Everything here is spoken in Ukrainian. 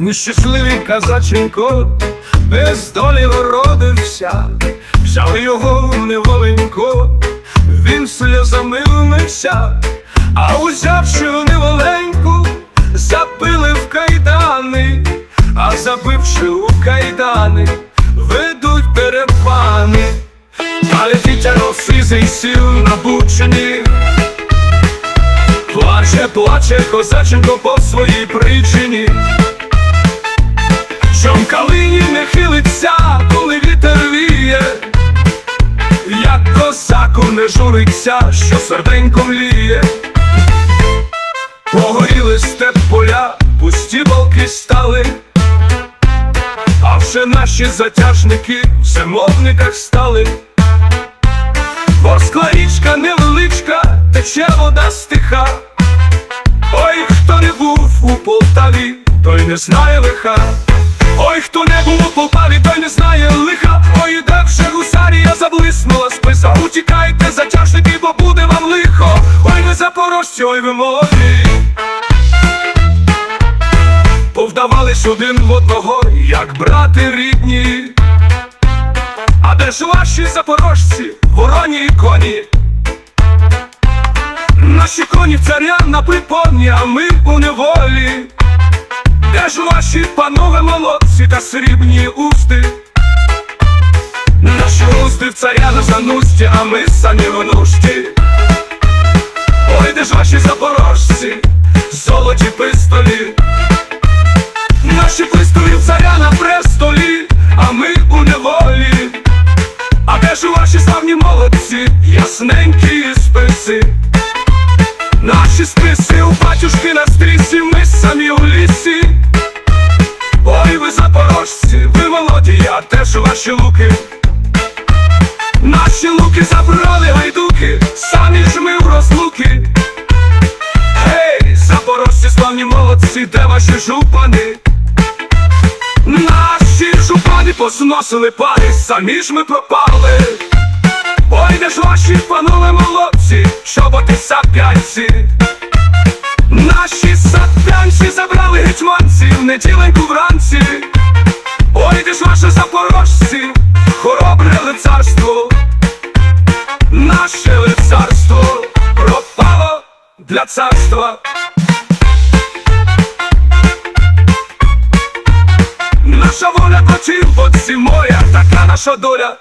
Нещасливий казаченько, без долі родився, взяли його неволенько, він сльозами вмився, а узявши неволеньку, запили в кайдани, а забивши у кайдани, ведуть перепани, але дітяро сизий сіл набучений. Плаче, плаче козаченко по своїй причині. Калині не хилиться, коли вітер віє, як козаку не журиться, що серденько мліє. Погоріли степ поля, пусті балки стали, а вже наші затяжники в зимовниках стали. Ворскла річка невеличка, тече вода стиха. Ой, хто не був у Полтаві, той не знає лиха. Ой, хто не був у Полтаві, той не знає лиха. Ой, де вже гусарія заблиснула списа. Утікайте, затяжники, бо буде вам лихо. Ой, ви запорожці, ой, ви молоді. Повдавались один в одного, як брати рідні. А де ж ваші запорожці, вороні і коні? Наші коні в царя на припоні, а ми у неволі. Де ж ваші панове молодці та срібні усти? Наші усти в царя на занусті, а ми самі в нужді. Ой, де ж ваші запорожці, золоті пистолі? Наші пистолі в царя на престолі, а ми у неволі. А де ж ваші славні молодці, ясненькі списи? Наші списи у батюшки на стрісі, а теж ваші луки. Наші луки забрали гайдуки, самі ж ми в розлуки. Гей, запорожці, славні молодці, де ваші жупани? Наші жупани позносили пари, самі ж ми пропали. Ой, де ж ваші панове молодці, чоботи сап'янці. Наші сап'янці забрали гетьманці в неділеньку вранці. Ваше запорожці, хоробре лицарство. Наше лицарство пропало для царства. Наша воля бо ці моя, така наша доля.